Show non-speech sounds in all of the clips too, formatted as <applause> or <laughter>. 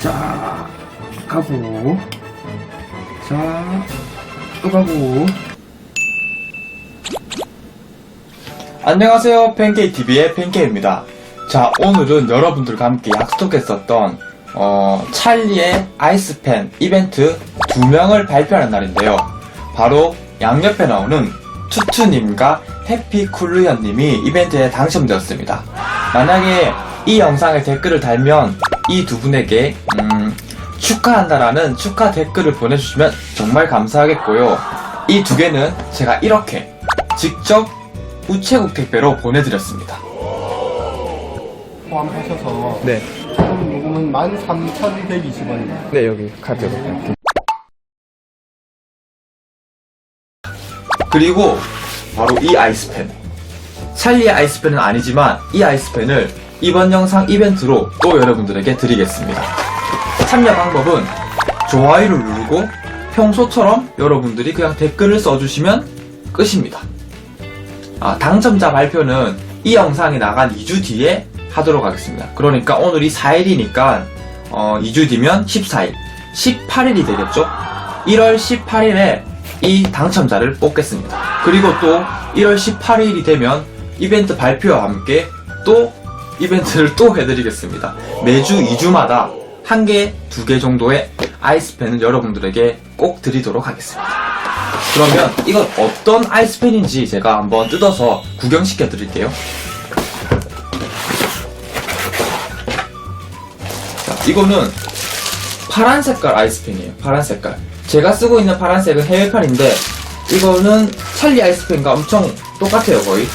자, 가고. 자, 또 가고. 안녕하세요. 팬케이TV의 팬케이입니다. 자, 오늘은 여러분들과 함께 약속했었던, 어, 찰리의 아이스팬 이벤트 두 명을 발표하는 날인데요. 바로 양옆에 나오는 투투님과 해피쿨루현님이 이벤트에 당첨되었습니다. 만약에 이 영상에 댓글을 달면 이 두 분에게, 음, 축하한다라는 축하 댓글을 보내주시면 정말 감사하겠고요. 이 두 개는 제가 이렇게 직접 우체국 택배로 보내드렸습니다. 포함하셔서 네, 총 요금은 13,120원입니다. 네 여기 카드로. 그리고 바로 이 아이스팬. 찰리의 아이스팬은 아니지만 이 아이스팬을 이번 영상 이벤트로 또 여러분들에게 드리겠습니다. 참여 방법은 좋아요를 누르고 평소처럼 여러분들이 그냥 댓글을 써주시면 끝입니다. 아, 당첨자 발표는 이 영상이 나간 2주 뒤에 하도록 하겠습니다. 그러니까 오늘이 4일이니까 2주 뒤면 14일, 18일이 되겠죠? 1월 18일에 이 당첨자를 뽑겠습니다. 그리고 또 1월 18일이 되면 이벤트 발표와 함께 또 이벤트를 또 해드리겠습니다. 매주 2주마다 한 개, 두 개 정도의 아이스팬을 여러분들에게 꼭 드리도록 하겠습니다. 그러면 이건 어떤 아이스팬인지 제가 한번 뜯어서 구경시켜 드릴게요. 자, 이거는 파란 색깔 아이스팬이에요. 파란 색깔. 제가 쓰고 있는 파란색은 해외판인데 이거는 찰리 아이스팬과 엄청 똑같아요, 거의.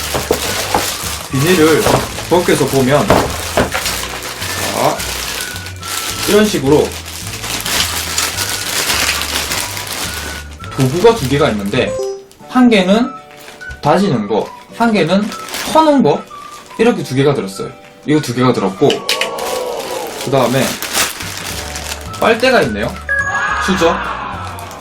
비닐을 벗겨서 보면 자, 이런 식으로 도구가 두 개가 있는데 한 개는 다지는 거, 한 개는 터는 거 이렇게 두 개가 들었어요. 이거 두 개가 들었고 그 다음에 빨대가 있네요. 수저.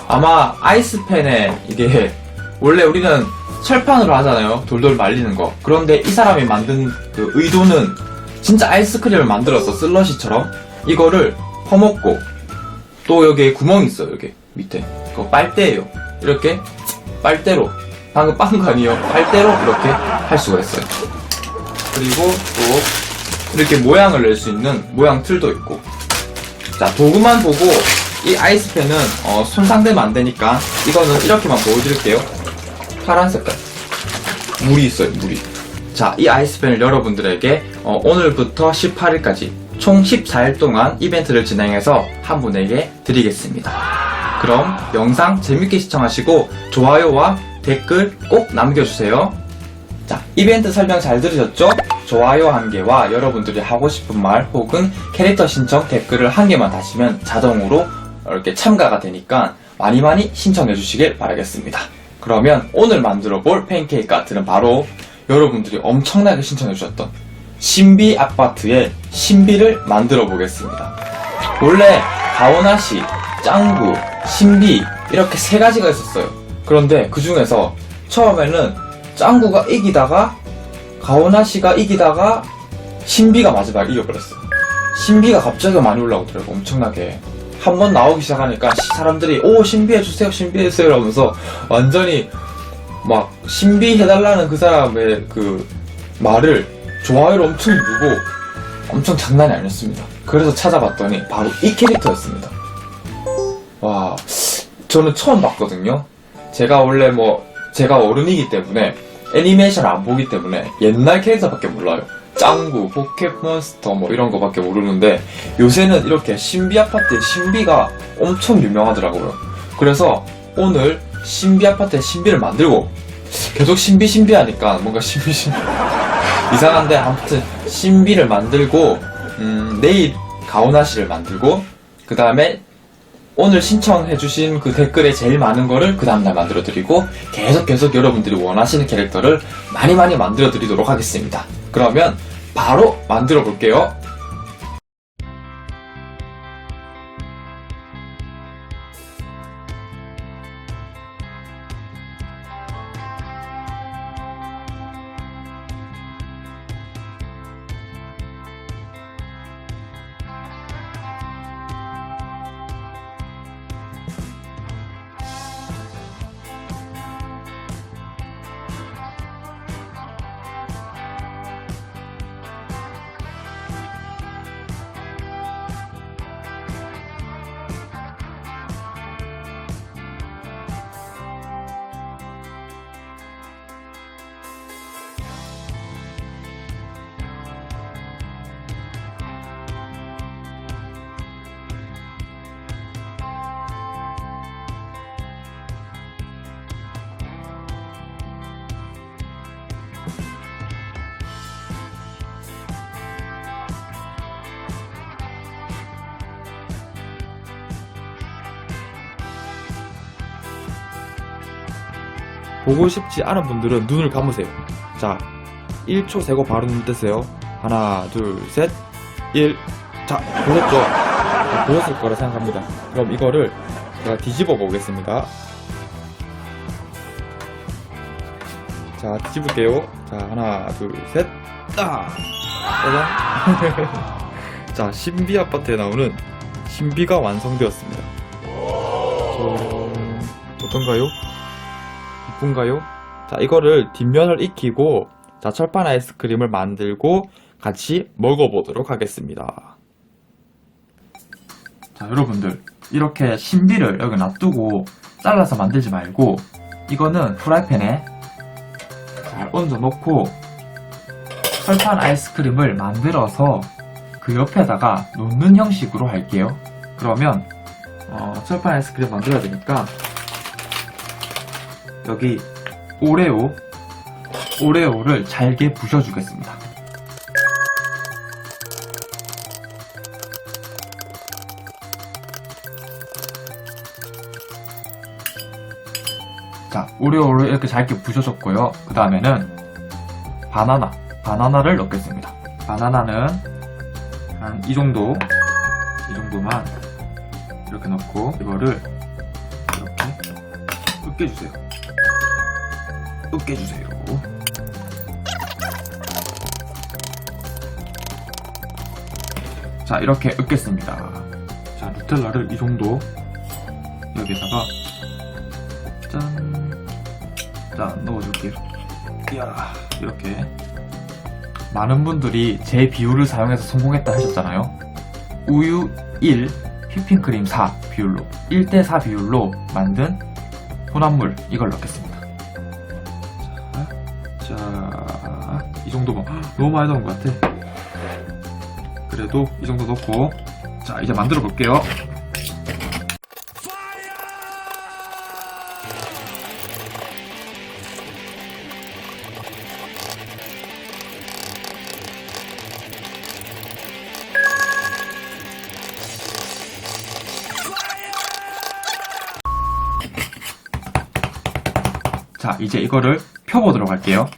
아마 아이스팬에 이게 <laughs> 원래 우리는 철판으로 하잖아요. 돌돌 말리는 거. 그런데 이 사람이 만든 그 의도는 진짜 아이스크림을 만들어서 슬러시처럼 이거를 퍼먹고 또 여기에 구멍이 있어요. 여기 밑에. 그거 빨대예요. 이렇게 빨대로 방금 빤거 아니에요. 빨대로 이렇게 할 수가 있어요. 그리고 또 이렇게 모양을 낼 수 있는 모양 틀도 있고 자 도구만 보고 이 아이스팬은 어, 손상되면 안 되니까 이거는 이렇게만 보여드릴게요 파란 색깔 물이 있어요 물이 자 이 아이스팬을 여러분들에게 어, 오늘부터 18일까지 총 14일 동안 이벤트를 진행해서 한 분에게 드리겠습니다 그럼 영상 재밌게 시청하시고 좋아요와 댓글 꼭 남겨주세요 자, 이벤트 설명 잘 들으셨죠? 좋아요 한 개와 여러분들이 하고 싶은 말 혹은 캐릭터 신청 댓글을 한 개만 다시면 자동으로 이렇게 참가가 되니까 많이 많이 신청해 주시길 바라겠습니다. 그러면 오늘 만들어 볼 팬케이크 아트는 바로 여러분들이 엄청나게 신청해 주셨던 신비 아파트의 신비를 만들어 보겠습니다. 원래 가오나시, 짱구, 신비 이렇게 세 가지가 있었어요. 그런데 그 중에서 처음에는 짱구가 이기다가 가오나시가 이기다가 신비가 마지막에 이겨버렸어요. 신비가 갑자기 많이 올라오더라고 엄청나게 한 번 나오기 시작하니까 시- 사람들이 오 신비해 주세요 신비해 주세요 이러면서 완전히 막 신비해달라는 그 사람의 그 말을 좋아요를 엄청 누르고 엄청 장난이 아니었습니다. 그래서 찾아봤더니 바로 이 캐릭터였습니다. 와, 저는 처음 봤거든요. 제가 원래 뭐, 제가 어른이기 때문에 애니메이션을 안 보기 때문에 옛날 캐릭터밖에 몰라요. 짱구, 포켓몬스터 뭐 이런 거밖에 모르는데 요새는 이렇게 신비 아파트의 신비가 엄청 유명하더라고요. 그래서 오늘 신비 아파트의 신비를 만들고 계속 신비 신비 하니까 뭔가 신비 신비 <laughs> 이상한데 아무튼 신비를 만들고 음, 내일 가오나시를 만들고 그 다음에 오늘 신청해주신 그 댓글에 제일 많은 거를 그 다음날 만들어드리고 계속 계속 여러분들이 원하시는 캐릭터를 많이 많이 만들어드리도록 하겠습니다. 그러면 바로 만들어 볼게요. 보고 싶지 않은 분들은 눈을 감으세요. 자, 1초 세고 바로 눈 뜨세요. 하나, 둘, 셋, 1. 자, 보셨죠? 자, 보셨을 거라 생각합니다. 그럼 이거를 제가 뒤집어 보겠습니다. 자, 뒤집을게요. 자, 하나, 둘, 셋, 따! 짜잔. <laughs> 자, 신비 아파트에 나오는 신비가 완성되었습니다. 좀, 어떤가요? 이쁜가요? 자, 이거를 뒷면을 익히고, 자, 철판 아이스크림을 만들고 같이 먹어보도록 하겠습니다. 자, 여러분들. 이렇게 신비를 여기 놔두고 잘라서 만들지 말고, 이거는 프라이팬에 잘 얹어 놓고, 철판 아이스크림을 만들어서 그 옆에다가 놓는 형식으로 할게요. 그러면, 어, 철판 아이스크림 만들어야 되니까, 여기 오레오, 오레오를 잘게 부셔주겠습니다. 자, 오레오를 이렇게 잘게 부셔줬고요. 그 다음에는 바나나, 바나나를 넣겠습니다. 바나나는 한 이 정도, 이 정도만 이렇게 넣고 이거를 이렇게 으깨주세요. 으깨주세요. 자, 이렇게 으깼습니다. 자, 누텔라를 이 정도 여기다가 짠, 짠 넣어줄게요. 이야, 이렇게 많은 분들이 제 비율을 사용해서 성공했다 하셨잖아요. 우유 1, 휘핑크림 4 비율로 1대4 비율로 만든 혼합물 이걸 넣겠습니다. 정도만 헉, 너무 많이 넣은 것 같아. 그래도 이 정도 넣고 자 이제 만들어 볼게요. 자, 이제 이거를 펴보도록 할게요.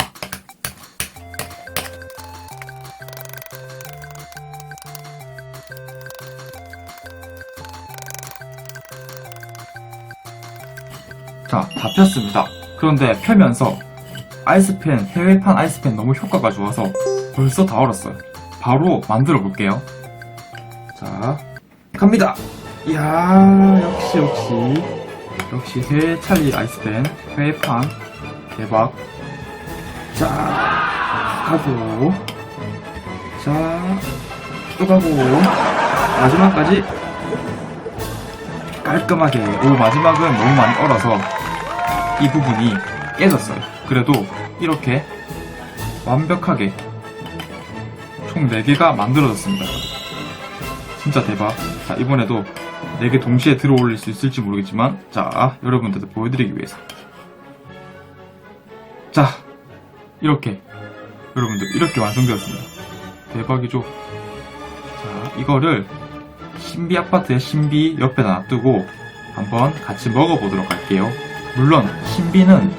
다 폈습니다. 그런데 펴면서 아이스팬, 해외판 아이스팬 너무 효과가 좋아서 벌써 다 얼었어요. 바로 만들어 볼게요. 자, 갑니다! 이야, 역시, 역시. 역시 해외 찰리 아이스팬, 해외판, 대박. 자, 가고. 자, 또 가고. 마지막까지 깔끔하게. 오, 마지막은 너무 많이 얼어서 이 부분이 깨졌어요. 그래도 이렇게 완벽하게 총 4개가 만들어졌습니다. 진짜 대박. 자, 이번에도 4개 동시에 들어 올릴 수 있을지 모르겠지만, 자, 여러분들도 보여드리기 위해서. 자, 이렇게. 여러분들, 이렇게 완성되었습니다. 대박이죠? 자, 이거를 신비 아파트의 신비 옆에다 놔두고 한번 같이 먹어보도록 할게요. 물론, 신비는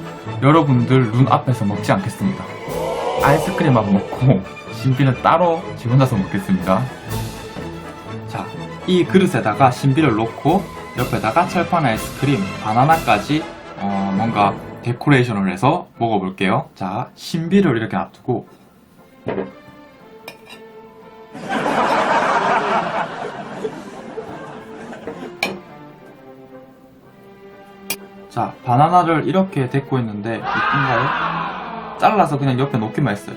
여러분들 눈 앞에서 먹지 않겠습니다. 아이스크림만 먹고, 신비는 따로 지 혼자서 먹겠습니다. 자, 이 그릇에다가 신비를 놓고 옆에다가 철판 아이스크림, 바나나까지 어, 뭔가 데코레이션을 해서 먹어볼게요. 자, 신비를 이렇게 놔두고 자, 바나나를 이렇게 데코 했는데 예쁜가요? 잘라서 그냥 옆에 놓기만 했어요.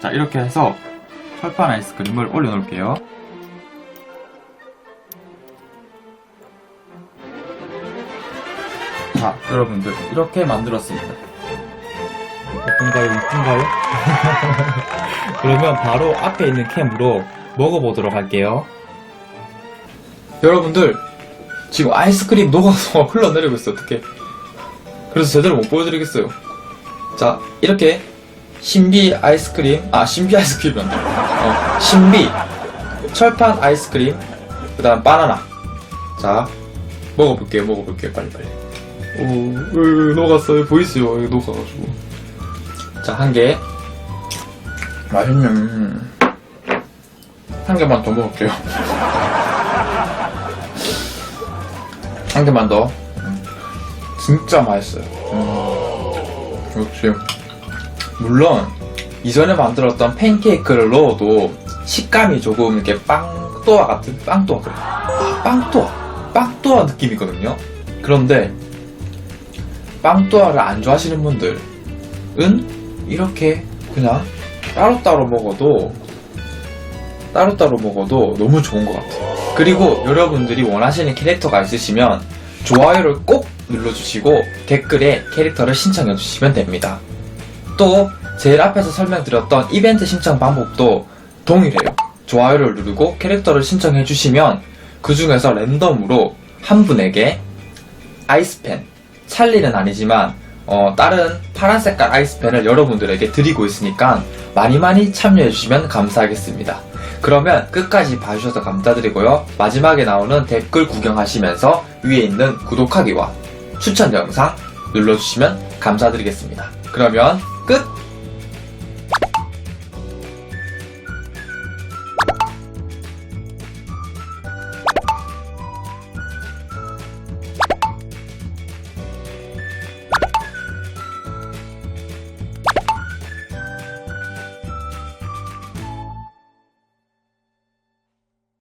자, 이렇게 해서 철판 아이스크림을 올려놓을게요. 자, 여러분들 이렇게 만들었습니다. 어떤가요? 이쁜가요? <laughs> 그러면 바로 앞에 있는 캠으로 먹어보도록 할게요. 여러분들 지금 아이스크림 녹아서 <laughs> 흘러내리고 있어 어떡해 그래서 제대로 못 보여드리겠어요 자 이렇게 신비 아이스크림 아 신비 아이스크림이란다 어, 신비 철판 아이스크림 그 다음 바나나 자 먹어볼게요 먹어볼게요 빨리빨리 오, 으, 녹았어요. 보이세요? 여기 녹아가지고. 자, 한 개. 맛있네. 음. 한 개만 더 먹을게요. <laughs> 한 개만 더. 음. 진짜 맛있어요. 음. 역시. 물론, 이전에 만들었던 팬케이크를 넣어도 식감이 조금 이렇게 빵또아 같은, 빵또아 그래. 아, 빵또아. 빵또아 느낌이거든요. 그런데, 빵또아를 안 좋아하시는 분들은 이렇게 그냥 따로따로 먹어도 따로따로 먹어도 너무 좋은 것 같아요. 그리고 여러분들이 원하시는 캐릭터가 있으시면 좋아요를 꼭 눌러주시고 댓글에 캐릭터를 신청해 주시면 됩니다. 또 제일 앞에서 설명드렸던 이벤트 신청 방법도 동일해요. 좋아요를 누르고 캐릭터를 신청해 주시면 그 중에서 랜덤으로 한 분에게 아이스펜 찰리는 아니지만 어, 다른 파란 색깔 아이스펜을 여러분들에게 드리고 있으니까 많이 많이 참여해 주시면 감사하겠습니다. 그러면 끝까지 봐주셔서 감사드리고요. 마지막에 나오는 댓글 구경하시면서 위에 있는 구독하기와 추천 영상 눌러주시면 감사드리겠습니다. 그러면 끝!